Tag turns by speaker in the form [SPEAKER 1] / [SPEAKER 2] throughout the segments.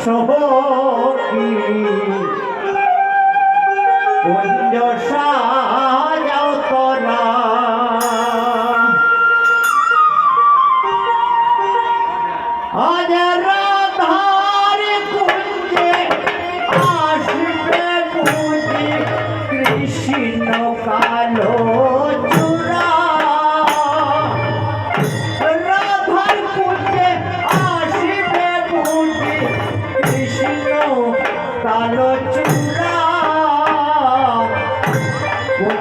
[SPEAKER 1] So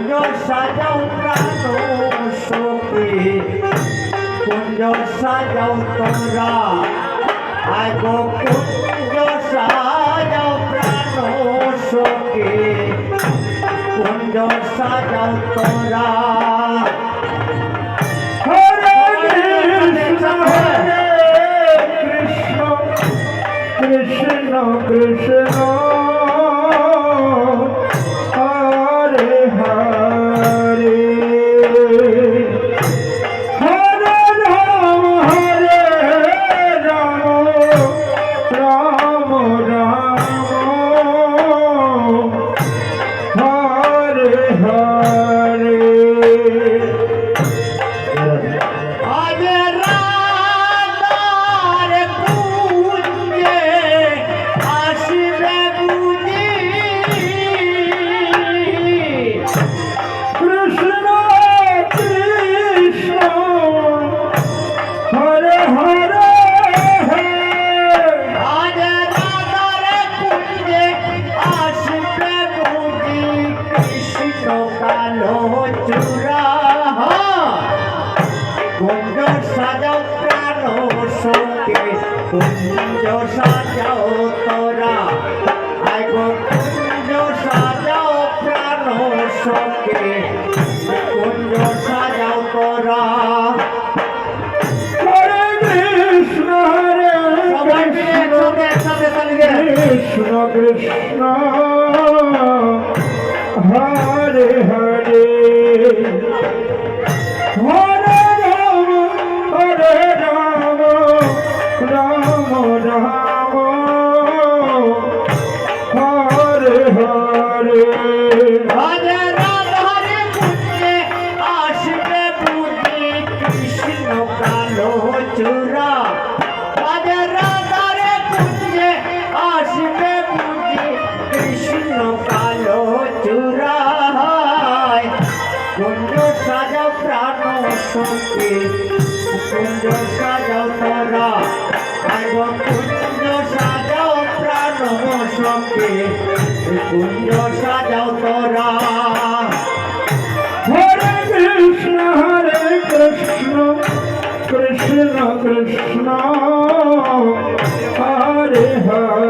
[SPEAKER 1] কুঞ্জ সাজাও প্রাণ শোকে কুঞ্জ সাজাও তোমরা আগ কুঞ্জ সাজাও প্রাণ শোকে কুঞ্জ সাজাও তোমরা Krishna Krishna সাজাও প্রাণ শোকে। কুঞ্জ সাজাও তোরা। আইগো কুঞ্জ সাজাও প্রাণ শোকে। কুঞ্জ সাজাও তোরা।
[SPEAKER 2] কৃষ্ণ কৃষ্ণ। হরে হরে।
[SPEAKER 1] সঙ্গে কুঞ্জ সাজাও তারা। আইব কুঞ্জ সাজাও প্রাণ সঙ্গে কুঞ্জ সাজাও তারা।
[SPEAKER 2] হরে কৃষ্ণ হরে কৃষ্ণ কৃষ্ণ কৃষ্ণ, হরে হরে।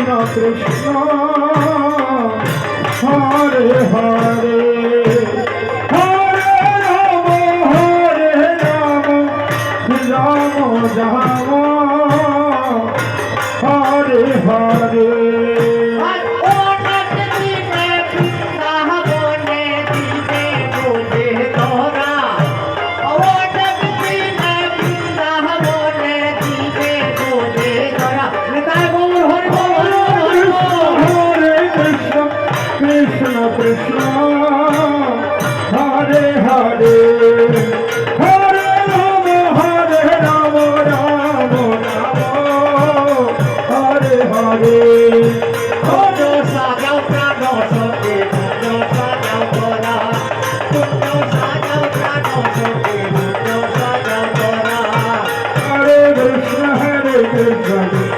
[SPEAKER 2] কৃষ্ণ কৃষ্ণ হরে হরে। Deus vai